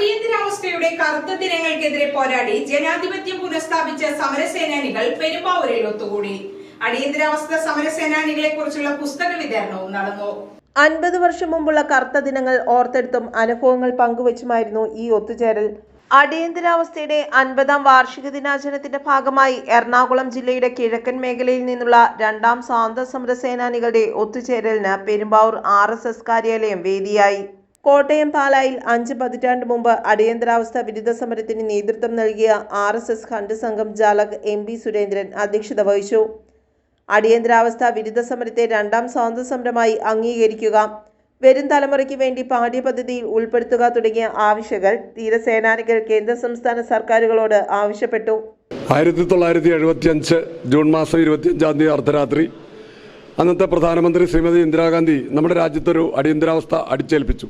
അടിയന്തരാവസ്ഥയുടെ കറുത്ത ദിനങ്ങൾക്കെതിരെ പോരാടി ജനാധിപത്യം പുനഃസ്ഥാപിച്ച സമരസേനാനികൾ പെരുമ്പാവൂരിൽ ഒത്തുകൂടി. അടിയന്തരാവസ്ഥ സമരസേനാനികളെ കുറിച്ചുള്ള പുസ്തക വിതരണവും നടന്നു. അൻപത് വർഷം മുമ്പുള്ള കറുത്ത ദിനങ്ങൾ ഓർത്തെടുത്തും അനുഭവങ്ങൾ പങ്കുവച്ചുമായിരുന്നു ഈ ഒത്തുചേരൽ. അടിയന്തരാവസ്ഥയുടെ അൻപതാം വാർഷിക ദിനാചരണത്തിന്റെ ഭാഗമായി എറണാകുളം ജില്ലയുടെ കിഴക്കൻ മേഖലയിൽ നിന്നുള്ള രണ്ടാം സ്വാതന്ത്ര്യ സമരസേനാനികളുടെ ഒത്തുചേരലിന് പെരുമ്പാവൂർ ആർ കാര്യാലയം വേദിയായി. കോട്ടയം പാലായിൽ അഞ്ച് പതിറ്റാണ്ട് മുമ്പ് അടിയന്തരാവസ്ഥ വിരുദ്ധ സമരത്തിന് നേതൃത്വം നൽകിയ ആർ എസ് എസ് ഖണ്ഡ് സംഘം ജാലക് എം പി സുരേന്ദ്രൻ അധ്യക്ഷത വഹിച്ചു. അടിയന്തരാവസ്ഥ വിരുദ്ധ സമരത്തെ രണ്ടാം സ്വാതന്ത്ര്യ സമരമായി അംഗീകരിക്കുക വരും തലമുറയ്ക്ക് വേണ്ടി പാഠ്യപദ്ധതിയിൽ ഉൾപ്പെടുത്തുക തുടങ്ങിയ ആവശ്യങ്ങൾ തീരസേനാനികൾ കേന്ദ്ര സംസ്ഥാന സർക്കാരുകളോട് ആവശ്യപ്പെട്ടു. ആയിരത്തി തൊള്ളായിരത്തി എഴുപത്തി അഞ്ച് ജൂൺ മാസം ഇരുപത്തിയഞ്ചാം തീയതി അർദ്ധരാത്രി അന്നത്തെ പ്രധാനമന്ത്രി ശ്രീമതി ഇന്ദിരാഗാന്ധി നമ്മുടെ രാജ്യത്തൊരു അടിയന്തരാവസ്ഥ അടിച്ചേൽപ്പിച്ചു.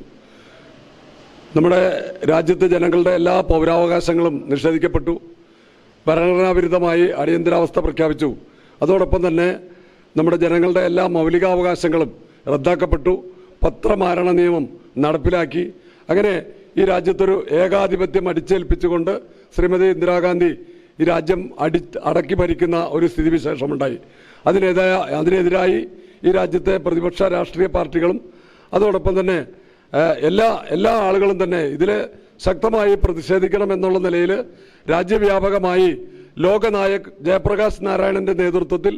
നമ്മുടെ രാജ്യത്തെ ജനങ്ങളുടെ എല്ലാ പൗരാവകാശങ്ങളും നിഷേധിക്കപ്പെട്ടു. ഭരണഘടനാവിരുദ്ധമായി അടിയന്തരാവസ്ഥ പ്രഖ്യാപിച്ചു. അതോടൊപ്പം തന്നെ നമ്മുടെ ജനങ്ങളുടെ എല്ലാ മൗലികാവകാശങ്ങളും റദ്ദാക്കപ്പെട്ടു. പത്രമാരണ നിയമം നടപ്പിലാക്കി. അങ്ങനെ ഈ രാജ്യത്തൊരു ഏകാധിപത്യം അടിച്ചേൽപ്പിച്ചുകൊണ്ട് ശ്രീമതി ഇന്ദിരാഗാന്ധി ഈ രാജ്യം അടി അടക്കി ഭരിക്കുന്ന ഒരു സ്ഥിതിവിശേഷമുണ്ടായി. അതിനെതിരായ അതിനെതിരായി ഈ രാജ്യത്തെ പ്രതിപക്ഷ രാഷ്ട്രീയ പാർട്ടികളും അതോടൊപ്പം തന്നെ എല്ലാ എല്ലാ ആളുകളും തന്നെ ഇതിൽ ശക്തമായി പ്രതിഷേധിക്കണം എന്നുള്ള നിലയിൽ രാജ്യവ്യാപകമായി ലോകനായക് ജയപ്രകാശ് നാരായണന്റെ നേതൃത്വത്തിൽ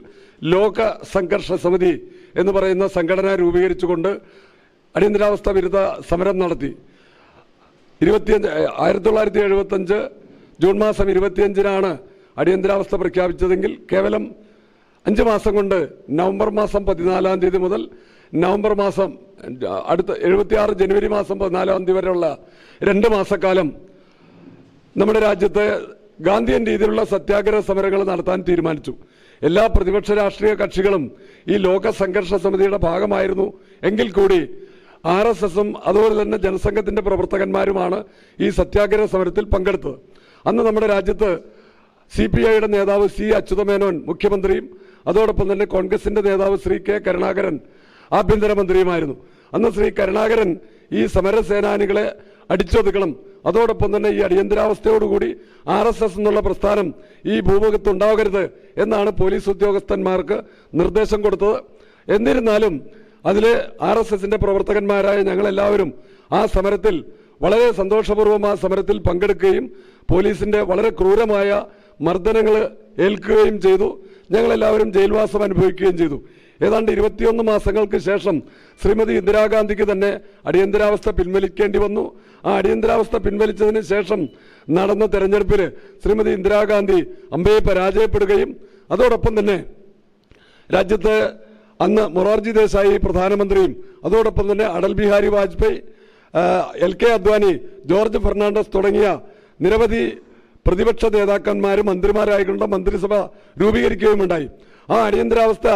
ലോക സംഘർഷ സമിതി എന്ന് പറയുന്ന സംഘടന രൂപീകരിച്ചുകൊണ്ട് അടിയന്തരാവസ്ഥ വിരുദ്ധ സമരം നടത്തി. ഇരുപത്തിയഞ്ച് ആയിരത്തി തൊള്ളായിരത്തി എഴുപത്തഞ്ച് ജൂൺ മാസം ഇരുപത്തിയഞ്ചിനാണ് അടിയന്തരാവസ്ഥ പ്രഖ്യാപിച്ചതെങ്കിൽ കേവലം അഞ്ച് മാസം കൊണ്ട് നവംബർ മാസം പതിനാലാം തീയതി മുതൽ നവംബർ മാസം അടുത്ത എഴുപത്തിയാറ് ജനുവരി മാസം പതിനാലാം തീയതി വരെയുള്ള രണ്ട് മാസക്കാലം നമ്മുടെ രാജ്യത്ത് ഗാന്ധിയൻ രീതിയിലുള്ള സത്യാഗ്രഹ സമരങ്ങൾ നടത്താൻ തീരുമാനിച്ചു. എല്ലാ പ്രതിപക്ഷ രാഷ്ട്രീയ കക്ഷികളും ഈ ലോക സംഘർഷ സമിതിയുടെ ഭാഗമായിരുന്നു. എങ്കിൽ കൂടി ആർ എസ് എസും അതുപോലെ തന്നെ ജനസംഘത്തിന്റെ പ്രവർത്തകന്മാരുമാണ് ഈ സത്യാഗ്രഹ സമരത്തിൽ പങ്കെടുത്തത്. അന്ന് നമ്മുടെ രാജ്യത്ത് സി പി ഐയുടെ നേതാവ് സി അച്യുതമേനോൻ മുഖ്യമന്ത്രിയും അതോടൊപ്പം തന്നെ കോൺഗ്രസിന്റെ നേതാവ് ശ്രീ കെ കരുണാകരൻ ആഭ്യന്തരമന്ത്രിയുമായിരുന്നു. അന്ന് ശ്രീ കരുണാകരൻ ഈ സമരസേനാനികളെ അടിച്ചൊതുക്കണം. അതോടൊപ്പം തന്നെ ഈ അടിയന്തരാവസ്ഥയോടുകൂടി ആർ എസ് എസ് എന്നുള്ള പ്രസ്ഥാനം ഈ ഭൂമുഖത്ത് ഉണ്ടാകരുത് എന്നാണ് പോലീസ് ഉദ്യോഗസ്ഥന്മാർക്ക് നിർദ്ദേശം കൊടുത്തത്. എന്നിരുന്നാലും അതിൽ ആർ എസ് എസിന്റെ പ്രവർത്തകന്മാരായ ഞങ്ങളെല്ലാവരും ആ സമരത്തിൽ വളരെ സന്തോഷപൂർവം ആ സമരത്തിൽ പങ്കെടുക്കുകയും പോലീസിന്റെ വളരെ ക്രൂരമായ മർദ്ദനങ്ങൾ ഏൽക്കുകയും ചെയ്തു. ഞങ്ങളെല്ലാവരും ജയിൽവാസം അനുഭവിക്കുകയും ചെയ്തു. ഏതാണ്ട് ഇരുപത്തിയൊന്ന് മാസങ്ങൾക്ക് ശേഷം ശ്രീമതി ഇന്ദിരാഗാന്ധിക്ക് തന്നെ അടിയന്തരാവസ്ഥ പിൻവലിക്കേണ്ടി വന്നു. ആ അടിയന്തരാവസ്ഥ പിൻവലിച്ചതിന് ശേഷം നടന്ന തെരഞ്ഞെടുപ്പിൽ ശ്രീമതി ഇന്ദിരാഗാന്ധി അമ്പയെ പരാജയപ്പെടുകയും അതോടൊപ്പം തന്നെ രാജ്യത്ത് അന്ന് മൊറാർജി ദേശായി പ്രധാനമന്ത്രിയും അതോടൊപ്പം തന്നെ Atal Bihari Vajpayee L K Advani George Fernandes തുടങ്ങിയ നിരവധി പ്രതിപക്ഷ നേതാക്കന്മാരും മന്ത്രിമാരായിക്കൊണ്ട് മന്ത്രിസഭ രൂപീകരിക്കുകയും ഉണ്ടായി ആ അടിയന്തരാവസ്ഥ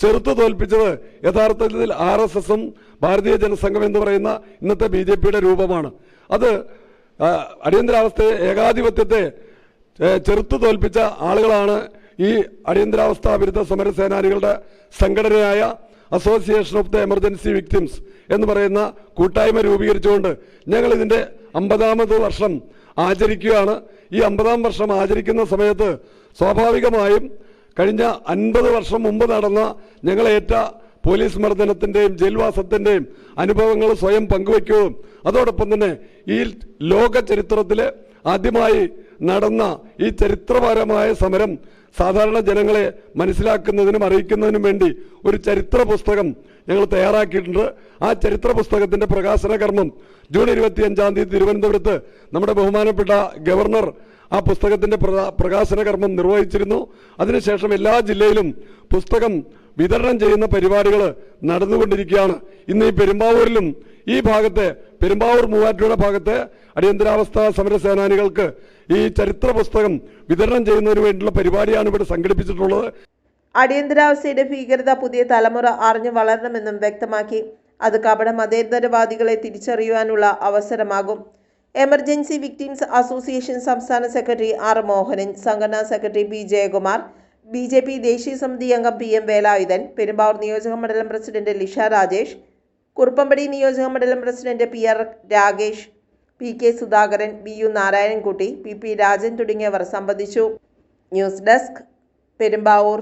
ചെറുത്തു തോൽപ്പിച്ചത് യഥാർത്ഥത്തിൽ ആർ എസ് എസും ഭാരതീയ ജനസംഘം എന്ന് പറയുന്ന ഇന്നത്തെ ബി ജെ പിയുടെ രൂപമാണ്. അത് അടിയന്തരാവസ്ഥയെ ഏകാധിപത്യത്തെ ചെറുത്തു തോൽപ്പിച്ച ആളുകളാണ് ഈ അടിയന്തരാവസ്ഥ വിരുദ്ധ സമരസേനാനികളുടെ സംഘടനയായ association of the emergency victims എന്ന് പറയുന്ന കൂട്ടായ്മ രൂപീകരിച്ചുകൊണ്ട് ഞങ്ങൾ ഇതിന്റെ അമ്പതാമത് വർഷം ആചരിക്കുകയാണ്. ഈ അമ്പതാം വർഷം ആചരിക്കുന്ന സമയത്ത് സ്വാഭാവികമായും കഴിഞ്ഞ അൻപത് വർഷം മുമ്പ് നടന്ന ഞങ്ങളേറ്റ പോലീസ് മർദ്ദനത്തിന്റെയും ജയിൽവാസത്തിന്റെയും അനുഭവങ്ങൾ സ്വയം പങ്കുവയ്ക്കുകയും അതോടൊപ്പം തന്നെ ഈ ലോക ചരിത്രത്തിലെ ആദ്യമായി നടന്ന ഈ ചരിത്രപരമായ സമരം സാധാരണ ജനങ്ങളെ മനസ്സിലാക്കുന്നതിനും അറിയിക്കുന്നതിനും വേണ്ടി ഒരു ചരിത്ര പുസ്തകം ഞങ്ങൾ തയ്യാറാക്കിയിട്ടുണ്ട്. ആ ചരിത്ര പുസ്തകത്തിന്റെ പ്രകാശന കർമ്മം ജൂൺ ഇരുപത്തിയഞ്ചാം തീയതി തിരുവനന്തപുരത്ത് നമ്മുടെ ബഹുമാനപ്പെട്ട ഗവർണർ ആ പുസ്തകത്തിന്റെ പ്രകാശന കർമ്മം നിർവഹിച്ചിരുന്നു. അതിനുശേഷം എല്ലാ ജില്ലയിലും പുസ്തകം വിതരണം ചെയ്യുന്ന പരിപാടികൾ നടന്നുകൊണ്ടിരിക്കുകയാണ്. ഇന്ന് ഈ പെരുമ്പാവൂരിലും ഈ ഭാഗത്തെ പെരുമ്പാവൂർ മൂവാറ്റുപുഴ ഭാഗത്തെ അടിയന്തരാവസ്ഥ സമരസേനാനികൾക്ക് ഈ ചരിത്ര പുസ്തകം വിതരണം ചെയ്യുന്നതിന് വേണ്ടിയുള്ള പരിപാടിയാണ് ഇവിടെ സംഘടിപ്പിച്ചിട്ടുള്ളത്. അടിയന്തരാവസ്ഥയുടെ ഭീകരത പുതിയ തലമുറ അറിഞ്ഞു വളരണമെന്നും വ്യക്തമാക്കി. അത് കപട മതേതരവാദികളെ തിരിച്ചറിയുവാനുള്ള അവസരമാകും. എമർജൻസി വിക്ടിംസ് അസോസിയേഷൻ സംസ്ഥാന സെക്രട്ടറി ആർ മോഹനൻ സംഘടനാ secretary P Jayakumar B J P ദേശീയ സമിതി അംഗം പി എം വേലായുധൻ പെരുമ്പാവൂർ നിയോജക മണ്ഡലം പ്രസിഡന്റ് ലിഷ രാജേഷ് കുറുപ്പമ്പടി നിയോജക മണ്ഡലം president P R Ragesh P K Sudhakaran B U Narayanankutty P P Rajan തുടങ്ങിയവർ സംബന്ധിച്ചു. News desk Perumbavoor.